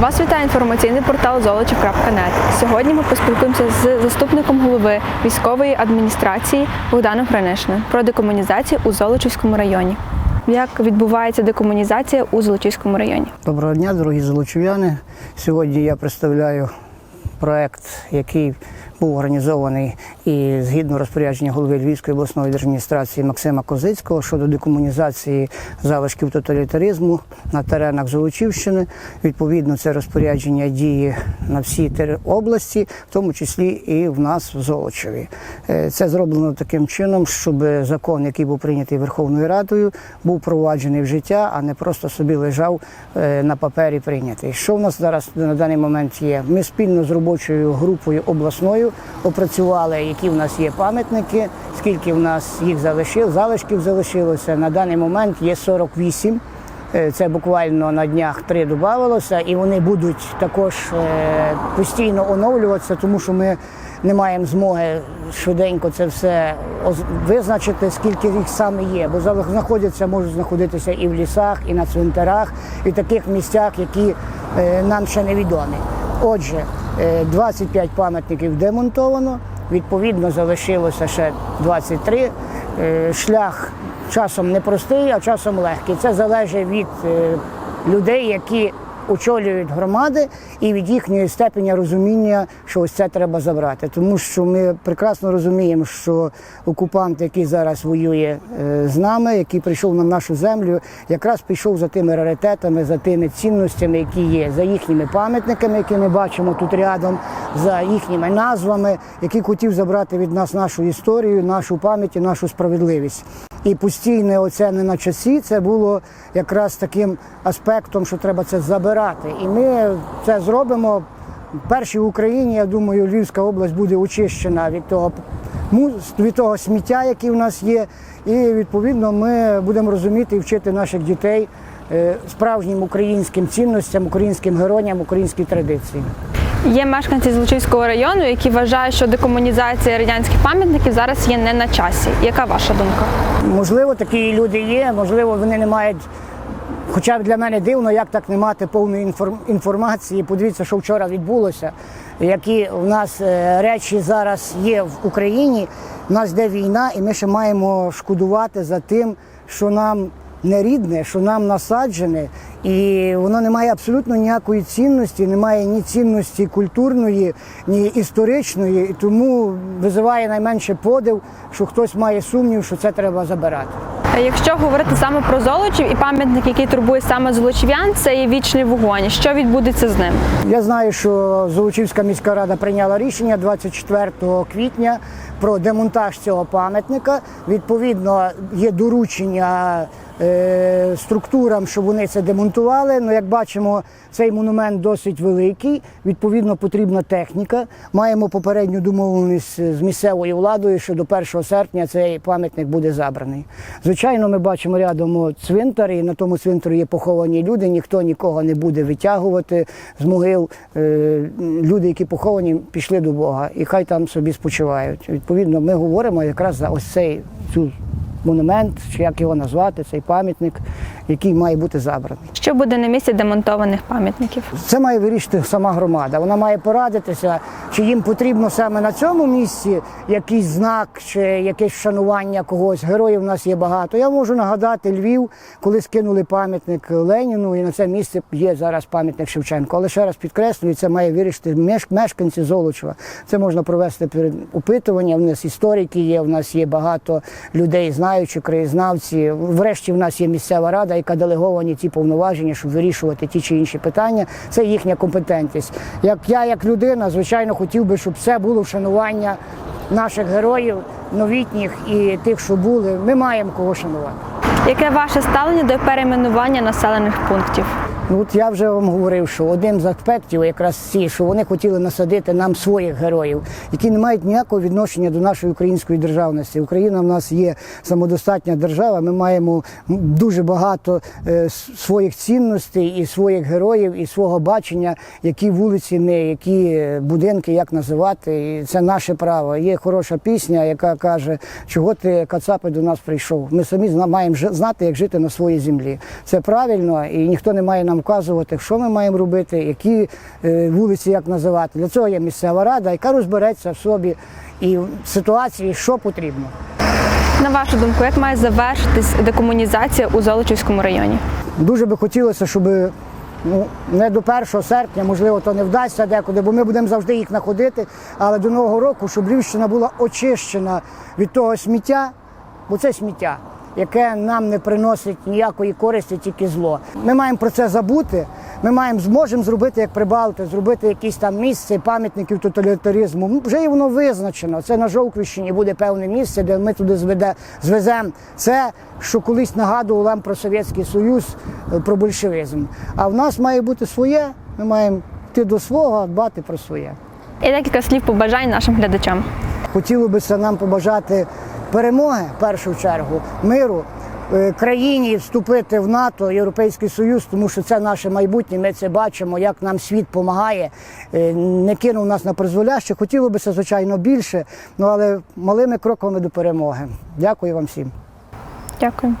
Вас вітає інформаційний портал золочів.нет. Сьогодні ми поспілкуємося з заступником голови військової адміністрації Богданом Гранишним про декомунізацію у Золочівському районі. Як відбувається декомунізація у Золочівському районі? Доброго дня, дорогі золочів'яни. Сьогодні я представляю проект, який був організований і згідно розпорядження голови Львівської обласної держадміністрації Максима Козицького щодо декомунізації залишків тоталітаризму на теренах Золочівщини. Відповідно, це розпорядження діє на всій області, в тому числі і в нас в Золочеві. Е, Це зроблено таким чином, щоб закон, який був прийнятий Верховною Радою, був проваджений в життя, а не просто собі лежав е, на папері прийнятий. Що в нас зараз на даний момент є? Ми спільно з робочою групою обласною опрацювали, які в нас є пам'ятники, скільки в нас їх залишилось, залишків залишилося. На даний момент є 48. Е, Це буквально на днях три додавалося, і вони будуть також е, постійно оновлюватися, тому що ми не маємо змоги швиденько це все визначити, скільки їх саме є. Бо знаходяться, можуть знаходитися і в лісах, і на цвинтарах, і в таких місцях, які е, нам ще невідомі. Отже, е, 25 пам'ятників демонтовано, відповідно залишилося ще 23. Е, Шлях часом непростий, а часом легкий. Це залежить від е, людей, які очолюють громади, і від їхньої степеня розуміння, що ось це треба забрати. Тому що ми прекрасно розуміємо, що окупант, який зараз воює е, з нами, який прийшов на нашу землю, якраз прийшов за тими раритетами, за тими цінностями, які є, за їхніми пам'ятниками, які ми бачимо тут рядом, за їхніми назвами, які хотів забрати від нас нашу історію, нашу пам'ять і нашу справедливість. І постійне оце не на часі, це було якраз таким аспектом, що треба це забирати. І ми це зробимо. Перші в Україні, я думаю, Львівська область буде очищена від того від того сміття, яке в нас є. І відповідно ми будемо розуміти і вчити наших дітей е, справжнім українським цінностям, українським героям, українській традиції. Є мешканці Золочівського району, які вважають, що декомунізація радянських пам'ятників зараз є не на часі. Яка ваша думка? Можливо, такі люди є, можливо, вони не мають. Хоча для мене дивно, як так не мати повної інформації. Подивіться, що вчора відбулося, які в нас е, речі зараз є в Україні. У нас йде війна, і ми ще маємо шкодувати за тим, що нам не рідне, що нам насаджене, і воно не має абсолютно ніякої цінності, немає ні цінності культурної, ні історичної, і тому визиває найменше подив, що хтось має сумнів, що це треба забирати. Якщо говорити саме про Золочів і пам'ятник, який турбує саме золочів'ян, це є вічний вогонь. Що відбудеться з ним? Я знаю, що Золочівська міська рада прийняла рішення 24 квітня про демонтаж цього пам'ятника. Відповідно, є доручення структурам, щоб вони це демонтували. Ну, як бачимо, цей монумент досить великий. Відповідно, потрібна техніка. Маємо попередню домовленість з місцевою владою, що до 1 серпня цей пам'ятник буде забраний. Звичайно, ми бачимо рядом цвинтар, і на тому цвинтарі є поховані люди. Ніхто нікого не буде витягувати з могил. Е, Люди, які поховані, пішли до Бога, і хай там собі спочивають. Відповідно, ми говоримо якраз за ось цей цю монумент, чи як його назвати, цей пам'ятник, який має бути забраний. Що буде на місці демонтованих пам'ятників? Це має вирішити сама громада. Вона має порадитися, чи їм потрібно саме на цьому місці якийсь знак чи якесь вшанування когось. Героїв у нас є багато. Я можу нагадати Львів, коли скинули пам'ятник Леніну, і на це місце є зараз пам'ятник Шевченко. Але ще раз підкреслюю, це має вирішити мешканці Золочева. Це можна провести перед опитування. У нас історики є, у нас є багато людей, знаючи, краєзнавці. Врешті в нас є місцева рада, яка делеговані ті повноваження, щоб вирішувати ті чи інші питання. Це їхня компетентність. Як я, як людина, звичайно, хотів би, щоб все було вшанування наших героїв, новітніх і тих, що були. Ми маємо кого шанувати. Яке ваше ставлення до перейменування населених пунктів? Ну, от я вже вам говорив, що один з аспектів якраз ці, що вони хотіли насадити нам своїх героїв, які не мають ніякого відношення до нашої української державності. Україна в нас є самодостатня держава. Ми маємо дуже багато е, своїх цінностей і своїх героїв, і свого бачення, які вулиці ми, які е, будинки, як називати. І це наше право. Є хороша пісня, яка каже, чого ти Кацапи до нас прийшов. Ми самі маємо знати, як жити на своїй землі. Це правильно, і ніхто не має нам нам вказувати, що ми маємо робити, які е, вулиці як називати. Для цього є місцева рада, яка розбереться в собі і в ситуації, що потрібно. На вашу думку, як має завершитись декомунізація у Золочівському районі? Дуже би хотілося, щоб ну, не до 1 серпня, можливо, то не вдасться декуди, бо ми будемо завжди їх знаходити. Але до Нового року, щоб Львівщина була очищена від того сміття, бо це сміття, яке нам не приносить ніякої користі, тільки зло. Ми маємо про це забути. Ми маємо зможемо зробити як Прибалти, зробити якісь там місце пам'ятників тоталітаризму. Вже і воно визначено. Це на Жовквищині буде певне місце, де ми туди зведе, звеземо це, що колись нагадувало нам про Совєтський Союз, е, про большевизм. А в нас має бути своє. Ми маємо йти до свого, дбати про своє. І декілька слів побажань нашим глядачам. Хотіло би це нам побажати перемоги в першу чергу, миру. е, Країні вступити в НАТО, Європейський Союз, тому що це наше майбутнє. Ми це бачимо, як нам світ допомагає, не кинув нас на призволяще. Хотіло це, звичайно, більше, ну але малими кроками до перемоги. Дякую вам всім. Дякую.